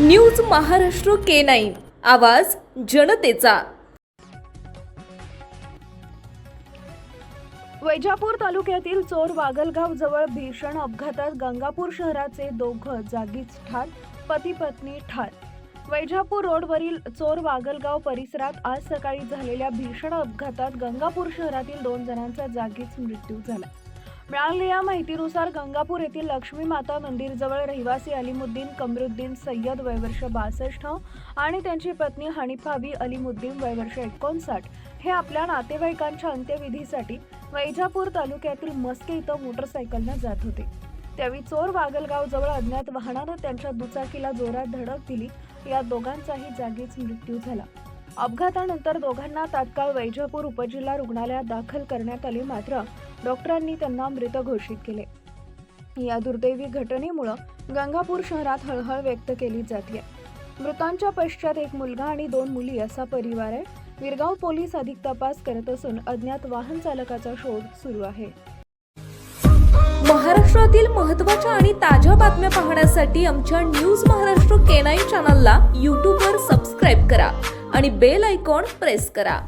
News Maharashtra K nine. आवाज जनतेचा. वैजापूर तालुक्यातील चोर वागलगाव जवळ भीषण अपघातात गंगापूर शहराचे दोघं जागीच ठार पती पत्नी ठार. वैजापूर रोडवरील चोर वागलगाव परिसरात आज सकाळी झालेल्या भीषण अपघातात गंगापूर शहरातील दोन जणांचा जागीच मृत्यू झाला. मिळालेल्या माहितीनुसार गंगापूर येथील लक्ष्मी माता मंदिरजवळ रहिवासी अलिमुद्दीन कमरुद्दीन सय्यद वयवर्ष बासष्ट आणि त्यांची पत्नी हनिफाबी अलिमुद्दीन वयवर्ष एकोणसाठ हे आपल्या नातेवाईकांच्या अंत्यविधीसाठी वैजापूर तालुक्यातील मस्के इथं मोटरसायकलनं जात होते. त्यावेळी चोर वागलगाव जवळ अज्ञात वाहनानं त्यांच्या दुचाकीला जोरात धडक दिली. या दोघांचाही जागीच मृत्यू झाला. अपघातानंतर दोघांना तात्काळ वैजापूर उपजिल्हा रुग्णालयात दाखल करण्यात आले. मात्र डॉक्टरांनी त्यांना मृत घोषित केले. या दुर्दैवी घटनेमुळं गंगापूर शहरात हळहळ व्यक्त केली जाते मृतांच्या पश्चात एक मुलगा आणि दोन मुली असा परिवार आहे. विरगाव पोलीस अधिक तपास करत असून अज्ञात वाहन चालकाचा शोध सुरू आहे. महाराष्ट्रातील महत्त्वाच्या आणि ताज्या बातम्या पाहण्यासाठी आमच्या न्यूज महाराष्ट्र केनाई चॅनलला यूट्यूबवर सबस्क्राईब करा आणि बेल आयकॉन प्रेस करा.